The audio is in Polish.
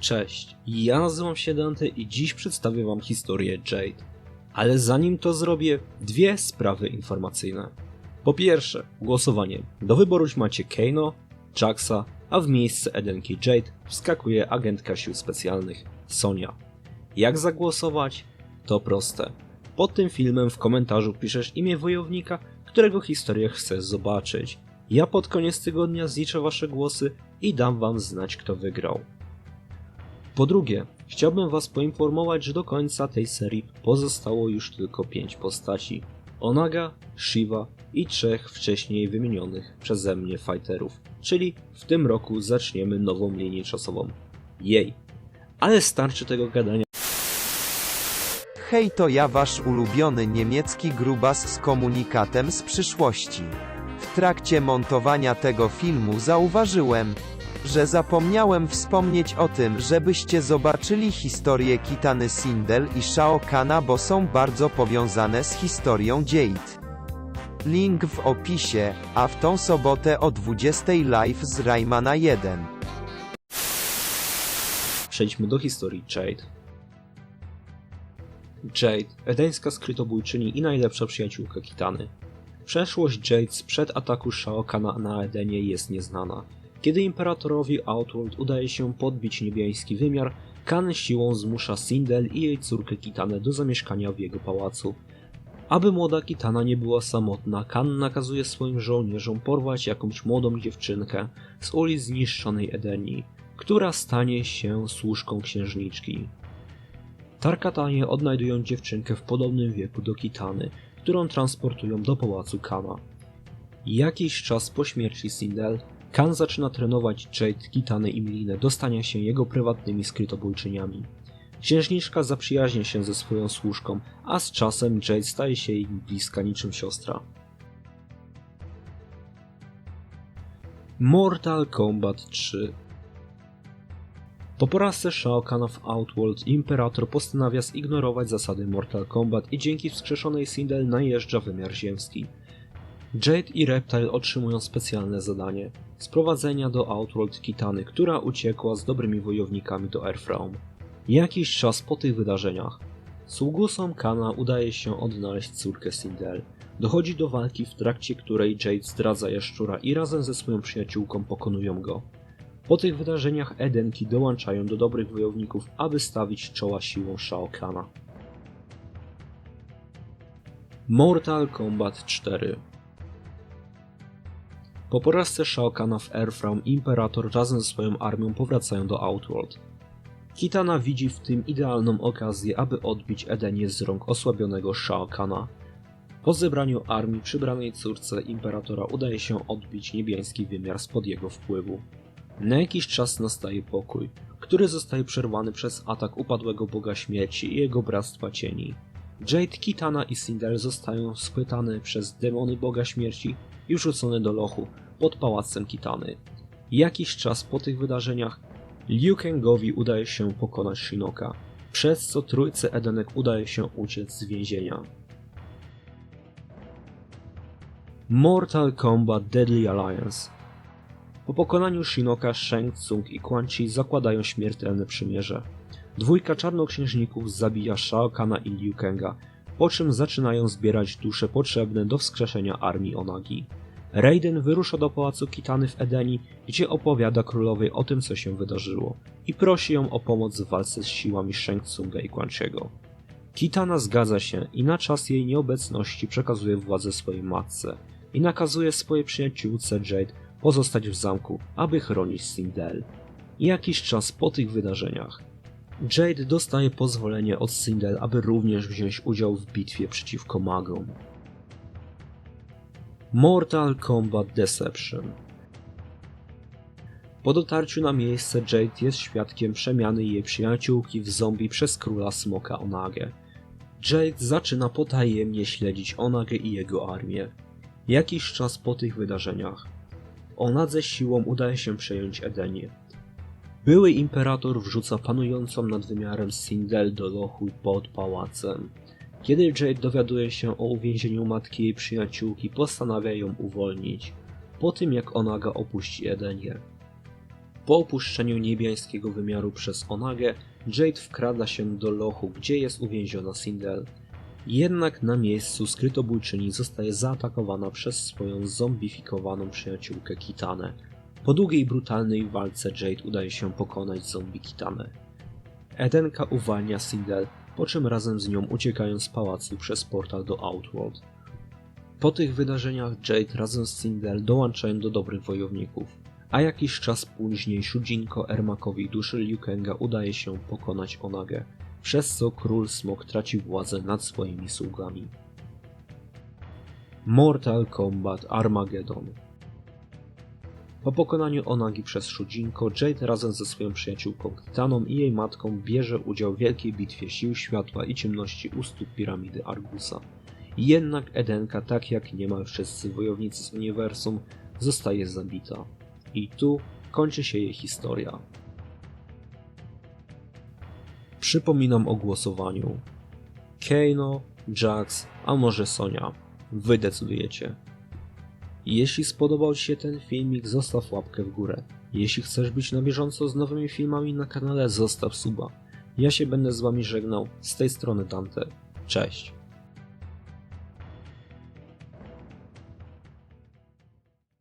Cześć, ja nazywam się Dante i dziś przedstawię wam historię Jade. Ale zanim to zrobię, dwie sprawy informacyjne. Po pierwsze, głosowanie. Do wyboru macie Kano, Jaxa, a w miejsce Edenki Jade wskakuje agentka sił specjalnych Sonia. Jak zagłosować? To proste. Pod tym filmem w komentarzu piszesz imię wojownika, którego historię chcesz zobaczyć. Ja pod koniec tygodnia zliczę wasze głosy i dam wam znać kto wygrał. Po drugie, chciałbym Was poinformować, że do końca tej serii pozostało już tylko 5 postaci. Onaga, Shiva i trzech wcześniej wymienionych przeze mnie fighterów, czyli w tym roku zaczniemy nową linię czasową. Jej! Ale starczy tego gadania. Hej, to ja wasz ulubiony niemiecki grubas z komunikatem z przyszłości. W trakcie montowania tego filmu zauważyłem, że zapomniałem wspomnieć o tym, żebyście zobaczyli historię Kitany Sindel i Shao Kana, bo są bardzo powiązane z historią Jade. Link w opisie, a w tą sobotę o 20 live z Raymana 1. Przejdźmy do historii Jade. Jade, edeńska skrytobójczyni i najlepsza przyjaciółka Kitany. Przeszłość Jade sprzed ataku Shao Kana na Edenie jest nieznana. Kiedy imperatorowi Outworld udaje się podbić niebiański wymiar, Kan siłą zmusza Sindel i jej córkę Kitanę do zamieszkania w jego pałacu. Aby młoda Kitana nie była samotna, Kan nakazuje swoim żołnierzom porwać jakąś młodą dziewczynkę z ulic zniszczonej Edenii, która stanie się służką księżniczki. Tarkatanie odnajdują dziewczynkę w podobnym wieku do Kitany, którą transportują do pałacu Kana. Jakiś czas po śmierci Sindel, Kan zaczyna trenować Jade, Kitanę i Milinę do stania się jego prywatnymi skrytobójczyniami. Księżniczka zaprzyjaźnia się ze swoją służką, a z czasem Jade staje się jej bliska niczym siostra. Mortal Kombat 3 Po porażce Shao Kahna w Outworld, Imperator postanawia zignorować zasady Mortal Kombat i dzięki wskrzeszonej Sindel najeżdża wymiar ziemski. Jade i Reptile otrzymują specjalne zadanie sprowadzenia do Outworld Kitany, która uciekła z dobrymi wojownikami do Earthrealm. Jakiś czas po tych wydarzeniach sługusom Kana udaje się odnaleźć córkę Sindel. Dochodzi do walki, w trakcie której Jade zdradza jaszczura i razem ze swoją przyjaciółką pokonują go. Po tych wydarzeniach Edenki dołączają do dobrych wojowników, aby stawić czoła siłą Shao Kana. Mortal Kombat 4 po porażce Shao Kahna w Earthrealm, Imperator razem ze swoją armią powracają do Outworld. Kitana widzi w tym idealną okazję, aby odbić Edenię z rąk osłabionego Shao Kahna. Po zebraniu armii przybranej córce Imperatora udaje się odbić niebiański wymiar spod jego wpływu. Na jakiś czas nastaje pokój, który zostaje przerwany przez atak upadłego Boga Śmierci i jego Bractwa Cieni. Jade, Kitana i Sindel zostają schwytane przez demony Boga Śmierci i rzucone do lochu pod pałacem Kitany. Jakiś czas po tych wydarzeniach Liu Kangowi udaje się pokonać Shinoka, przez co trójce Edenek udaje się uciec z więzienia. Mortal Kombat Deadly Alliance Po pokonaniu Shinoka, Shang Tsung i Quan Chi zakładają śmiertelne przymierze. Dwójka czarnoksiężników zabija Shao Kahna i Liu Kanga, po czym zaczynają zbierać dusze potrzebne do wskrzeszenia armii Onagi. Raiden wyrusza do pałacu Kitany w Edeni, gdzie opowiada królowej o tym, co się wydarzyło i prosi ją o pomoc w walce z siłami Shang Tsunga i Quan Chi'ego. Kitana zgadza się i na czas jej nieobecności przekazuje władzę swojej matce i nakazuje swojej przyjaciółce Jade pozostać w zamku, aby chronić Sindel. Jakiś czas po tych wydarzeniach Jade dostaje pozwolenie od Sindel, aby również wziąć udział w bitwie przeciwko magom. Mortal Kombat Deception Po dotarciu na miejsce Jade jest świadkiem przemiany jej przyjaciółki w zombie przez króla smoka Onagę. Jade zaczyna potajemnie śledzić Onagę i jego armię. Jakiś czas po tych wydarzeniach Onadze siłą udaje się przejąć Edenię. Były imperator wrzuca panującą nad wymiarem Sindel do lochu pod pałacem. Kiedy Jade dowiaduje się o uwięzieniu matki jej przyjaciółki, postanawia ją uwolnić, po tym jak Onaga opuści Edenię. Po opuszczeniu niebiańskiego wymiaru przez Onagę, Jade wkrada się do lochu, gdzie jest uwięziona Sindel. Jednak na miejscu skrytobójczyni zostaje zaatakowana przez swoją zombifikowaną przyjaciółkę Kitanę. Po długiej brutalnej walce Jade udaje się pokonać zombie Kitanę. Edenka uwalnia Sindel, po czym razem z nią uciekają z pałacu przez portal do Outworld. Po tych wydarzeniach Jade razem z Sindel dołączają do dobrych wojowników, a jakiś czas później Shujinko Ermakowi duszy Liu Kanga udaje się pokonać Onagę, przez co król Smok traci władzę nad swoimi sługami. Mortal Kombat Armageddon Po pokonaniu Onagi przez Shujinko, Jade razem ze swoją przyjaciółką Kitaną i jej matką bierze udział w wielkiej bitwie sił światła i ciemności u stóp piramidy Argusa. Jednak Edenka, tak jak niemal wszyscy wojownicy z uniwersum, zostaje zabita. I tu kończy się jej historia. Przypominam o głosowaniu. Keino, Jax, a może Sonia. Wy decydujecie. Jeśli spodobał Ci się ten filmik, zostaw łapkę w górę. Jeśli chcesz być na bieżąco z nowymi filmami na kanale, zostaw suba. Ja się będę z Wami żegnał. Z tej strony Dante. Cześć.